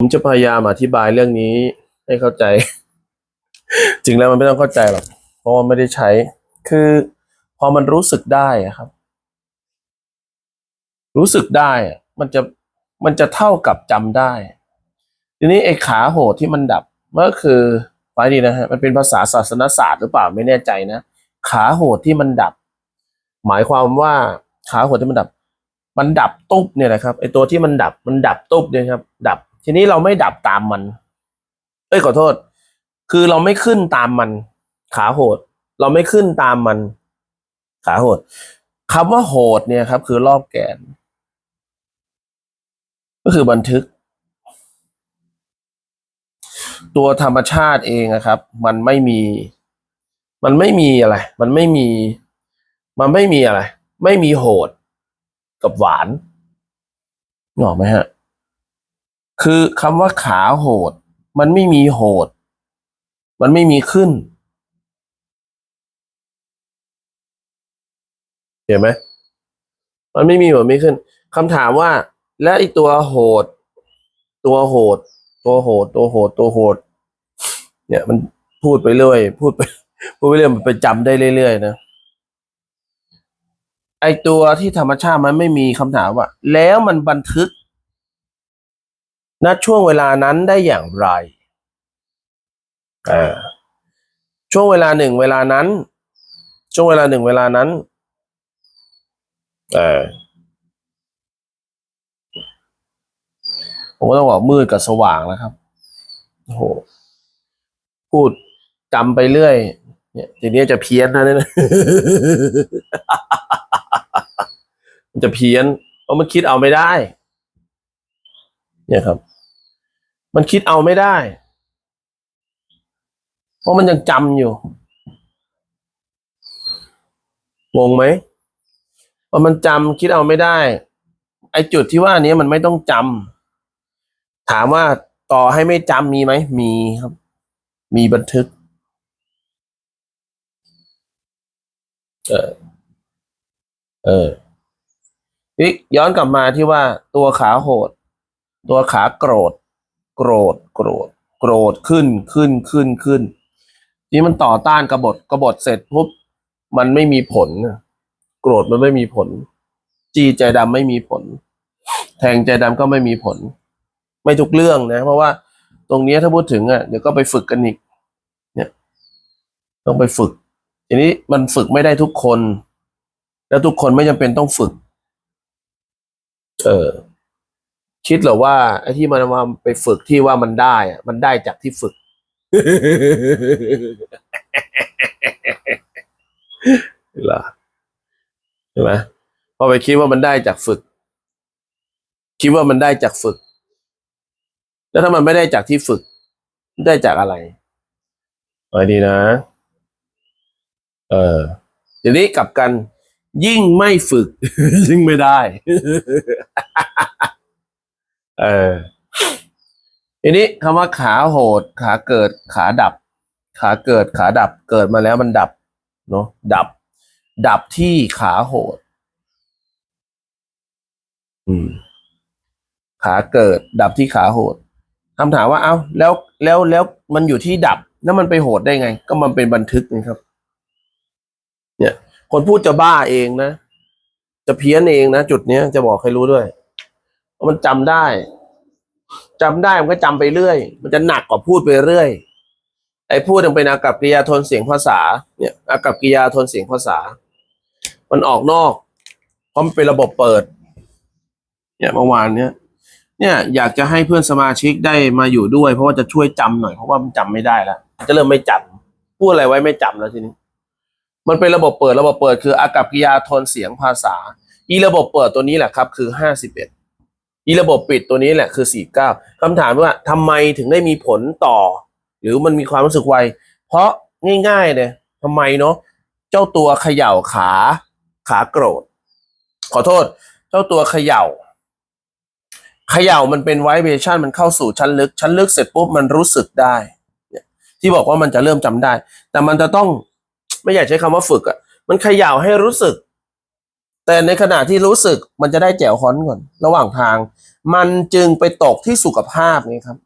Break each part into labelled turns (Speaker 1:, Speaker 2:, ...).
Speaker 1: ผมจะพยายามอธิบายเรื่องนี้ให้เข้าใจ จริงแล้วมันไม่ต้องเข้าใจหรอก เพราะว่าไม่ได้ใช้ คือพอมันรู้สึกได้ครับ รู้สึกได้ มันจะมันจะเท่ากับจำได้ ทีนี้ไอ้ขาโหดที่มันดับมันก็คือไว้ดีนะฮะ มันเป็นภาษาศาสนศาสตร์หรือเปล่าไม่แน่ใจนะ ขาโหดที่มันดับ หมายความว่าขาโหดที่มันดับ มันดับตุ๊บเนี่ยนะครับไอ้ตัวที่มันดับ มันดับตุ๊บเนี่ยครับ ดับ ทีนี้เราไม่ดับตามมัน เอ้ยขอโทษ คือเราไม่ขึ้นตามมัน ขาโหด เราไม่ขึ้นตามมัน ขาโหดคำว่าโหดเนี่ยครับ คือรอบแกน ก็คือบันทึก ตัวธรรมชาติเองนะครับ มันไม่มี มันไม่มีอะไร มันไม่มี มันไม่มีอะไร ไม่มีโหดกับหวานหนออกไหมฮะ คือคำว่าขาโหด มันไม่มีโหด มันไม่มีขึ้น เห็นไหมมันไม่มีโหดไม่ขึ้นคำถามว่า และไอตัวโหด ตัวโหด ตัวโหด ตัวโหด ตัวโหด เนี่ยมันพูดไปเรื่อยพูดไปพูดไปเรื่อยมันไปจำได้เรื่อยๆนะไอตัวที่ธรรมชาติมันไม่มีคำถามว่า แล้วมันบันทึก ณช่วงเวลานั้นได้อย่างไรอ่าช่วงเวลาหนึ่งเวลานั้น ช่วงเวลาหนึ่งเวลานั้นเออผมก็ต้องบอกมืดกับสว่างนะครับโอ้โหพูดจำไปเรื่อย เนี่ยทีนี้จะเพี้ยนนะเนี่ยมันจะเพี้ยนเพราะมันคิดเอาไม่ได้ เนี่ยครับ มันคิดเอาไม่ได้ เพราะมันยังจำอยู่งงไหมพอมันจำคิดเอาไม่ได้ ไอ้จุดที่ว่านี้มันไม่ต้องจำถามว่าต่อให้ไม่จำมีไหมมีครับ มีบันทึกเออเออย้อนกลับมาที่ว่าตัวขาโหด ตัวขาโกรธ โกรธ โกรธ โกรธขึ้นขึ้นขึ้นขึ้น นี่มันต่อต้านกบฏกบฏเสร็จปุ๊บมันไม่มีผล โกรธมันไม่มีผล จีใจดำไม่มีผล แทงใจดำก็ไม่มีผล ไม่ทุกเรื่องนะ เพราะว่าตรงนี้ถ้าพูดถึงอะเดี๋ยวก็ไปฝึกกันอีก เนี่ย ต้องไปฝึก ทีนี้มันฝึกไม่ได้ทุกคน แล้วทุกคนไม่จำเป็นต้องฝึก เออ คิดเหรอว่าไอ้ที่มันมาไปฝึกที่ว่ามันได้อะมันได้จากที่ฝึก เหรอใช่ไหมพอไปคิดว่ามันได้จากฝึก คิดว่ามันได้จากฝึก แล้วถ้ามันไม่ได้จากที่ฝึก ได้จากอะไรเอาดีนะ เออทีนี้กลับกัน ยิ่งไม่ฝึก ยิ่งไม่ได้ เออทีนี้คำว่าขาโหด ขาเกิดขาดับ ขาเกิดขาดับ เกิดมาแล้วมันดับเนาะดับ ดับที่ขาโหด อืม ขาเกิด ดับที่ขาโหดคำถามว่า เอ้าแล้วแล้วแล้วมันอยู่ที่ดับแล้วมันไปโหดได้ไง ก็มันเป็นบันทึกนะครับ เนี่ย คนพูดจะบ้าเองนะ จะเพี้ยนเองนะ จุดเนี้ยจะบอกให้รู้ด้วย มันจำได้จำได้มันก็จำไปเรื่อย มันจะหนักกว่าพูดไปเรื่อย ไอ้พูดยังเป็นอากับกิริยาโทนเสียงภาษา เนี่ยอากับกิริยาโทนเสียงภาษา มันออกนอกเพราะมันเป็นระบบเปิด เนี่ยเมื่อวานเนี้ยเนี่ยอยากจะให้เพื่อนสมาชิกได้มาอยู่ด้วย เพราะว่าจะช่วยจำหน่อยเพราะว่ามันจำไม่ได้แล้วจะเริ่มไม่จำพูดอะไรไว้ไม่จำแล้วทีนี้ มันเป็นระบบเปิดระบบเปิดคืออากับกิริยาโทนเสียงภาษา อีระบบเปิดตัวนี้แหละครับ คือห้าสิบเอ็ด อีระบบปิดตัวนี้แหละคือสี่เก้าคำถามว่าทำไมถึงได้มีผลต่อ หรือมันมีความรู้สึกไว เพราะง่ายๆเลยทำไมเนาะเจ้าตัวเขย่าขาขาโกรธ ขอโทษ เจ้าตัวเขย่าเขย่ามันเป็นไวเบชันมันเข้าสู่ชั้นลึก ชั้นลึกเสร็จปุ๊บมันรู้สึกได้ที่บอกว่ามันจะเริ่มจำได้ แต่มันจะต้องไม่อยากใช้คำว่าฝึกอะ่ะมันเขย่าให้รู้สึก แต่ในขณะที่รู้สึกมันจะได้แจ่วฮ้อนก่อน ระหว่างทาง มันจึงไปตกที่สุขภาพไงครับ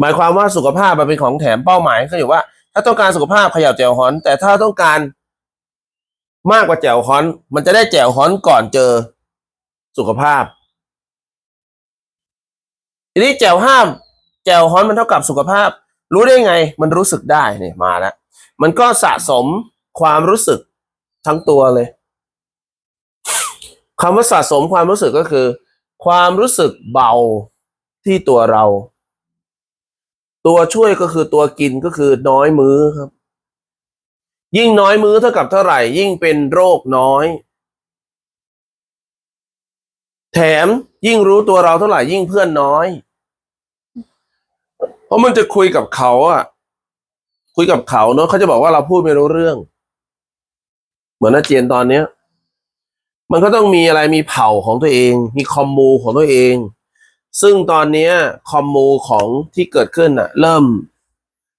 Speaker 1: หมายความว่าสุขภาพมันเป็นของแถมเป้าหมายก็อยู่ว่า ถ้าต้องการสุขภาพขย่าแจ่วฮ้อน แต่ถ้าต้องการมากกว่าแจ่วฮ้อน มันจะได้แจ่วฮ้อนก่อนเจอสุขภาพทีนี้แจ่วห้ามแจ่วฮ้อนมันเท่ากับสุขภาพ รู้ได้ไง มันรู้สึกได้เนี่ยมาแล้วมันก็สะสมความรู้สึกทั้งตัวเลย คำว่าสะสมความรู้สึกก็คือ ความรู้สึกเบาที่ตัวเรา ตัวช่วยก็คือตัวกินก็คือน้อยมื้อครับ ยิ่งน้อยมื้อเท่ากับเท่าไหร่ ยิ่งเป็นโรคน้อย แถมยิ่งรู้ตัวเราเท่าไหร่ยิ่งเพื่อนน้อย เพราะมันจะคุยกับเขาอะคุยกับเขาเนอะเขาจะบอกว่าเราพูดไม่รู้เรื่อง เหมือนอาเจียนตอนเนี้ย มันก็ต้องมีอะไรมีเผ่าของตัวเอง มีคอมมูของตัวเอง ซึ่งตอนนี้คอมมูของที่เกิดขึ้นอะเริ่ม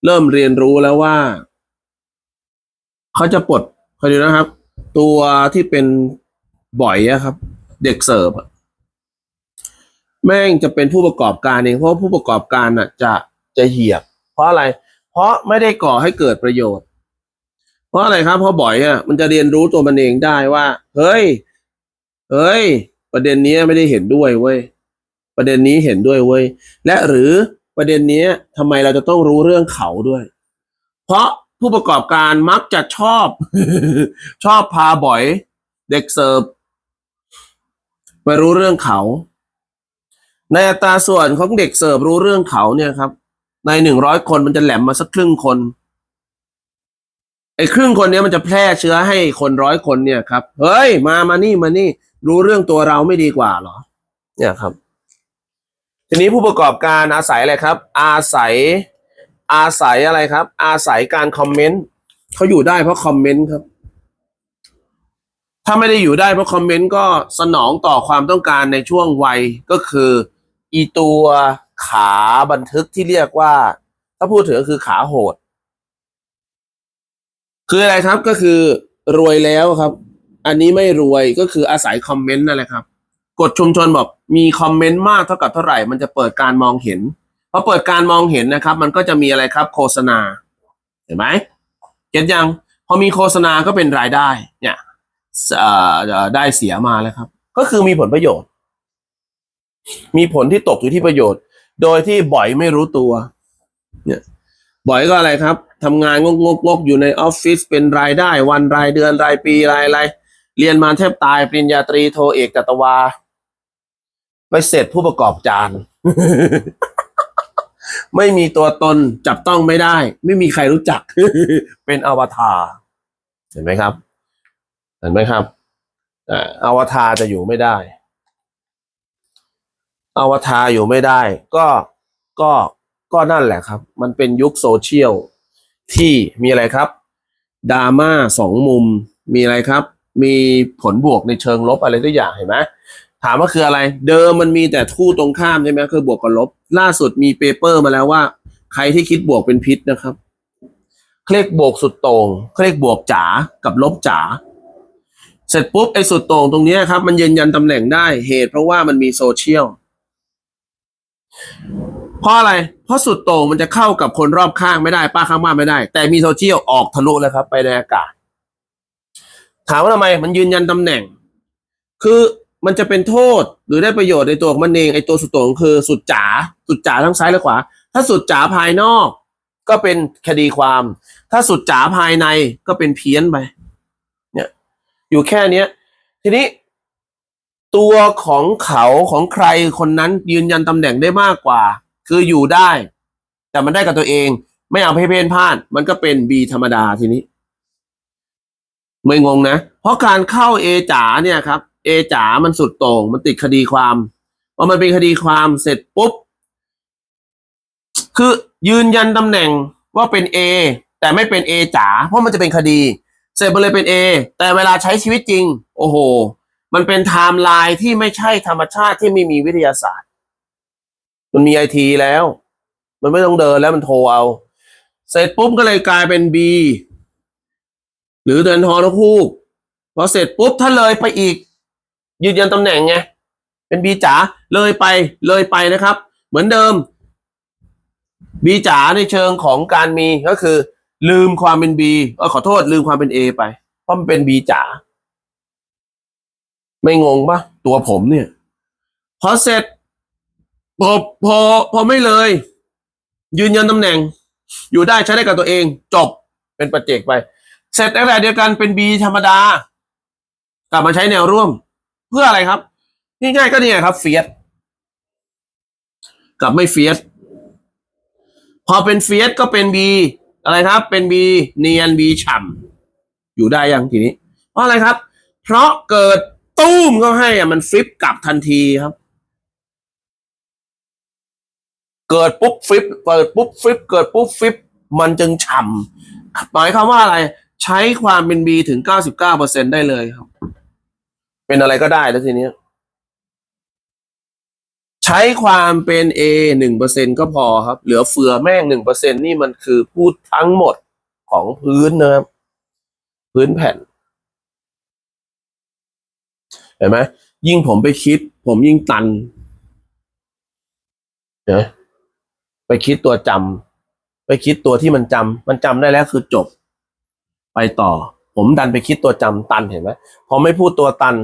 Speaker 1: เริ่มเรียนรู้แล้วว่า เขาจะปลดคอยดูนะครับ ตัวที่เป็นบ่อยอะครับ เด็กเสิร์ฟแม่งจะเป็นผู้ประกอบการเองเพราะผู้ประกอบการอะจะจะเหียบ เพราะอะไร เพราะไม่ได้ก่อให้เกิดประโยชน์ เพราะอะไรครับเพราะบ่อยอะมันจะเรียนรู้ตัวมันเองได้ว่า เฮ้ย เฮ้ย ประเด็นนี้ไม่ได้เห็นด้วยเว้ยประเด็นนี้เห็นด้วยเว้ยและหรือประเด็นนี้ทำไมเราจะต้องรู้เรื่องเขาด้วย เพราะผู้ประกอบการมักจะชอบ ชอบพาบ่อย เด็กเสิร์ฟไปรู้เรื่องเขา ในอัตราส่วนของเด็กเสิร์ฟรู้เรื่องเขาเนี่ยครับ ในหนึ่งร้อยคนมันจะแหลมมาสักครึ่งคนไอ้ครึ่งคนนี้มันจะแพร่เชื้อให้คนร้อยคนเนี่ยครับ เฮ้ย มามานี่มานี่ รู้เรื่องตัวเราไม่ดีกว่าเหรอ เนี่ยครับ ทีนี้ผู้ประกอบการอาศัยอะไรครับ อาศัย อาศัยอะไรครับ อาศัยการคอมเมนต์เขาอยู่ได้เพราะคอมเมนต์ครับ ถ้าไม่ได้อยู่ได้เพราะคอมเมนต์ก็สนองต่อความต้องการในช่วงวัยก็คือ อีตัวขาบันทึกที่เรียกว่า ถ้าพูดถึงก็คือขาโหด คืออะไรครับก็คือรวยแล้วครับ อันนี้ไม่รวยก็คืออาศัยคอมเมนต์นั่นแหละครับกดชุมชนบอกมีคอมเมนต์มากเท่ากับเท่าไหร่ มันจะเปิดการมองเห็นพอเปิดการมองเห็นนะครับ มันก็จะมีอะไรครับ โฆษณาเห็นไหมเก็ตยังพอมีโฆษณาก็เป็นรายได้ เนี่ยเอ่อได้เสียมาแล้วครับ ก็คือมีผลประโยชน์ มีผลที่ตกอยู่ที่ประโยชน์ โดยที่บ่อยไม่รู้ตัว เนี่ยบ่อยก็อะไรครับทำงานงกงกงกอยู่ในออฟฟิศเป็นรายได้ วันรายเดือนรายปีรายอะไร เรียนมาแทบตายปริญญาตรีโทเอกจัตวา ไปเสร็จผู้ประกอบจานไม่มีตัวตนจับต้องไม่ได้ ไม่มีใครรู้จัก เป็นอวตารเห็นไหมครับ เห็นไหมครับอ่าอวตารจะอยู่ไม่ได้อวตารอยู่ไม่ได้ ก็ก็ก็นั่นแหละครับ มันเป็นยุคโซเชียลที่มีอะไรครับดราม่าสองมุมมีอะไรครับ มีผลบวกในเชิงลบอะไรทุกอย่างเห็นไหมถามว่าคืออะไร เดิมมันมีแต่คู่ตรงข้ามใช่ไหมคือบวกกับลบ ล่าสุดมีเปเปอร์มาแล้วว่า ใครที่คิดบวกเป็นพิษนะครับ เครียกบวกสุดโต่งเครียกบวกจ๋ากับลบจ๋าเสร็จปุ๊บไอ้สุดโต่งตรงนี้ครับ มันยืนยันตำแหน่งได้เหตุเพราะว่ามันมีโซเชียลเพราะอะไร เพราะสุดโต่งมันจะเข้ากับคนรอบข้างไม่ได้ ป้าข้างบ้านไม่ได้ แต่มีโซเชียลออกทะลุเลยครับ ไปในอากาศ ถามว่าทำไมมันยืนยันตำแหน่ง คือมันจะเป็นโทษหรือได้ประโยชน์ในตัวของมันเองไอตัวสุดโต่งคือสุดจ๋าสุดจ๋าทั้งซ้ายและขวา ถ้าสุดจ๋าภายนอก ก็เป็นคดีความ ถ้าสุดจ๋าภายในก็เป็นเพี้ยนไปเนี่ยอยู่แค่เนี้ย ทีนี้ ตัวของเขาของใครคนนั้นยืนยันตำแหน่งได้มากกว่า คืออยู่ได้ แต่มันได้กับตัวเอง ไม่เอาให้เพนพ่านมันก็เป็น B ธรรมดาทีนี้ ไม่งงนะ เพราะการเข้า A จ๋าเนี่ยครับ A จ๋ามันสุดโต่งมันติดคดีความพอมันเป็นคดีความเสร็จปุ๊บ คือยืนยันตำแหน่งว่าเป็น A แต่ไม่เป็น A จ๋าเพราะมันจะเป็นคดี เสร็จไปเลยเป็น A แต่เวลาใช้ชีวิตจริง โอ้โห มันเป็นไทม์ไลน์ที่ไม่ใช่ธรรมชาติที่ไม่มีวิทยาศาสตร์ มันมีไอทีแล้ว มันไม่ต้องเดินแล้วมันโทรเอา เสร็จปุ๊บก็เลยกลายเป็น B หรือเดินทอนกฮูกพอเสร็จปุ๊บถ้าเลยไปอีก ยืนยันตำแหน่งไงเป็น B จ๋าเลยไปเลยไปนะครับ เหมือนเดิม B จ๋าในเชิงของการมีก็คือ ลืมความเป็น B เออขอโทษลืมความเป็น A ไปเพราะมันเป็น B จ๋าไม่งงปะตัวผมเนี่ย พอเสร็จพอพอพอไม่เลย ยืนยันตำแหน่ง อยู่ได้ใช้ได้กับตัวเอง จบเป็นปัจเจกไป เสร็จแต่เดียวกันเป็น B ธรรมดากลับมาใช้แนวร่วม เพื่ออะไรครับ ง่ายๆก็เนี่ยครับเฟียสกับไม่เฟียสพอเป็นเฟียสก็เป็น B อะไรครับ เป็น B เนียน B ฉ่ำอยู่ได้ยังทีนี้ เพราะอะไรครับ เพราะเกิดตู้มเขาให้อะมันฟลิปกลับทันทีครับ เกิดปุ๊บฟลิปเปิดปุ๊บฟลิปเกิดปุ๊บฟลิปมันจึงฉ่ำหมายความว่าอะไร ใช้ความเป็น B ถึง 99%ได้เลยครับ เป็นอะไรก็ได้แล้วทีเนี้ยใช้ความเป็น A หนึ่งเปอร์เซ็นก็พอครับ เหลือเฟือแม่งหนึ่งเปอร์เซ็นนี่มันคือพูดทั้งหมดของพื้นนะครับ พื้นแผ่น เห็นไหมยิ่งผมไปคิด ผมยิ่งตันเห็นไหมไปคิดตัวจำไปคิดตัวที่มันจำมันจำได้แล้วคือจบ ไปต่อ ผมดันไปคิดตัวจำตันเห็นไหมพอไม่พูดตัวตัน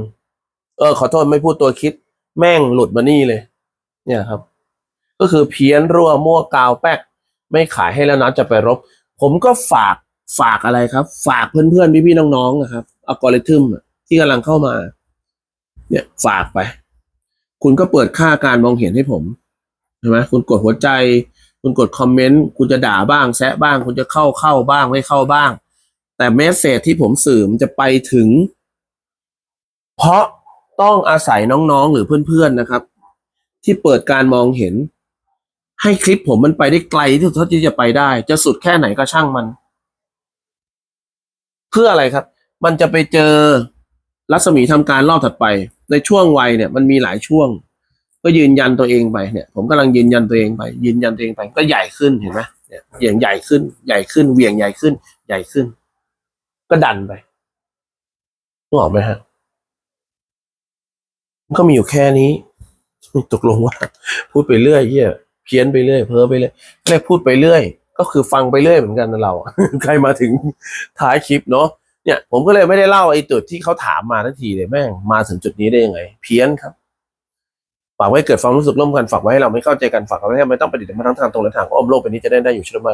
Speaker 1: เออ ขอโทษไม่พูดตัวคิด แม่งหลุดมานี่เลย เนี่ยครับ ก็คือเพี้ยนรั่วมั่วกาวแป๊ก ไม่ขายให้แล้วนะจะไปรบ ผมก็ฝากฝากอะไรครับ ฝากเพื่อนๆพี่ๆน้องๆนะครับอัลกอริทึมที่กำลังเข้ามา เนี่ยฝากไป คุณก็เปิดค่าการมองเห็นให้ผมใช่ไหมคุณกดหัวใจ คุณกดคอมเมนต์ คุณจะด่าบ้าง แซะบ้าง คุณจะเข้าเข้าบ้าง ไม่เข้าบ้าง แต่เมสเซจที่ผมสื่อมันจะไปถึง เพราะต้องอาศัยน้องๆหรือเพื่อนๆนะครับ ที่เปิดการมองเห็น ให้คลิปผมมันไปได้ไกลที่สุดเท่าที่จะไปได้ จะสุดแค่ไหนก็ช่างมัน เพื่ออะไรครับ มันจะไปเจอรัศมีทำการรอบถัดไป ในช่วงวัยเนี่ยมันมีหลายช่วง ก็ยืนยันตัวเองไปเนี่ย ผมกำลังยืนยันตัวเองไป ยืนยันตัวเองไปก็ใหญ่ขึ้นเห็นไหมเนี่ยเหวี่ยงใหญ่ขึ้นใหญ่ขึ้นเวียงใหญ่ขึ้น ใหญ่ขึ้น ก็ดันไปนึกออกไหมฮะมันก็มีอยู่แค่นี้ตกลงว่า พูดไปเรื่อยเฮียเพี้ยนไปเรื่อยเพ้อไปเรื่อยเรียกพูดไปเรื่อย ก็คือฟังไปเรื่อยเหมือนกันนะเรา ใครมาถึงท้ายคลิปเนาะเนี่ย ผมก็เลยไม่ได้เล่าไอ้จุดที่เขาถามมาทันทีเลยแม่งมาถึงจุดนี้ได้ยังไง เพี้ยนครับฝากไว้เกิดความรู้สึกร่วมกันฝากไว้ให้เราไม่เข้าใจกันฝากไว้ให้ไม่ต้องปฏิบัติมาทั้งทางตรงและทางอ้อมโลกไปนี้จะได้ได้อยู่ใช่หม